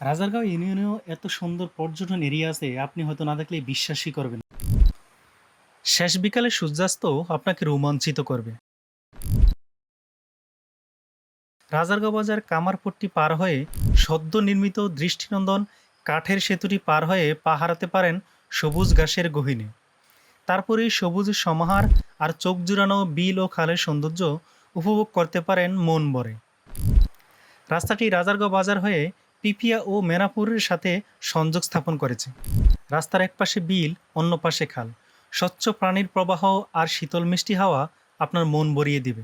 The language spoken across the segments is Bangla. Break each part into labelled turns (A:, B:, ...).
A: রাজারগাঁও ইউনিয়নেও এত সুন্দর পর্যটন এরিয়া আছে, আপনি হয়তো না দেখলে বিশ্বাসই করবেন শেষ বিকালে সূর্যাস্ত আপনাকে রোমাঞ্চিত করবে। রাজারগাঁও বাজার কামারপট্টি পার হয়ে সদ্য নির্মিত দৃষ্টিনন্দন কাঠের সেতুটি পার হয়ে পা হারাতে পারেন সবুজ ঘাসের গহিনে। তারপরে সবুজ সমাহার আর চোখ জুড়ানো বিল ও খালের সৌন্দর্য উপভোগ করতে পারেন মন ভরে। রাস্তাটি রাজারগাঁও বাজার হয়ে পিপিয়া ও মেনাপুরের সাথে সংযোগ স্থাপন করেছে। রাস্তার এক পাশে বিল, অন্য পাশে খাল। স্বচ্ছ প্রাণীর প্রবাহ আর শীতল মিষ্টি হাওয়া আপনার মন ভরিয়ে দিবে।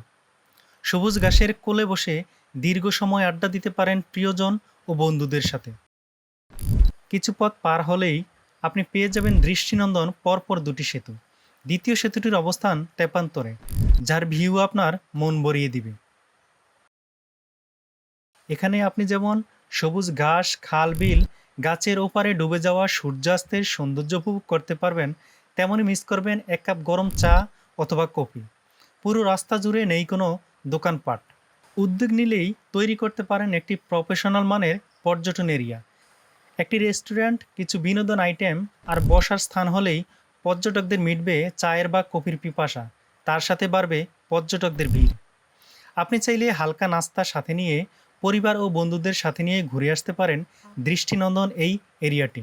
A: সবুজ ঘাসের কোলে বসে দীর্ঘ সময় আড্ডা দিতে পারেন প্রিয়জন ও বন্ধুদের সাথে। কিছু পথ পার হলেই আপনি পেয়ে যাবেন দৃষ্টিনন্দন পরপর দুটি সেতু। দ্বিতীয় সেতুটির অবস্থান তেপান্তরে, যার ভিউ আপনার মন ভরিয়ে দিবে। এখানে আপনি যেমন সবুজ ঘাস, খাল, বিল গাছের ওপারে ডুবে যাওয়া সূর্যাস্তের সৌন্দর্য উপভোগ করতে পারবেন। তেমনই মিস করবেন এক কাপ গরম চা অথবা কফি। পুরো রাস্তা জুড়ে নেই কোনো দোকানপাট। উদ্যোগ নিলেই তৈরি করতে পারেন একটি প্রফেশনাল মানের পর্যটন এরিয়া। একটি রেস্টুরেন্ট কিছু বিনোদন আইটেম আর বসার স্থান হলেই পর্যটকদের মিটবে চায়ের বা কফির পিপাসা। তার সাথে বাড়বে পর্যটকদের ভিড়। আপনি চাইলে হালকা নাস্তা সাথে নিয়ে পরিবার ও বন্ধুদের সাথে নিয়ে ঘুরে আসতে পারেন দৃষ্টিনন্দন এই এরিয়াটি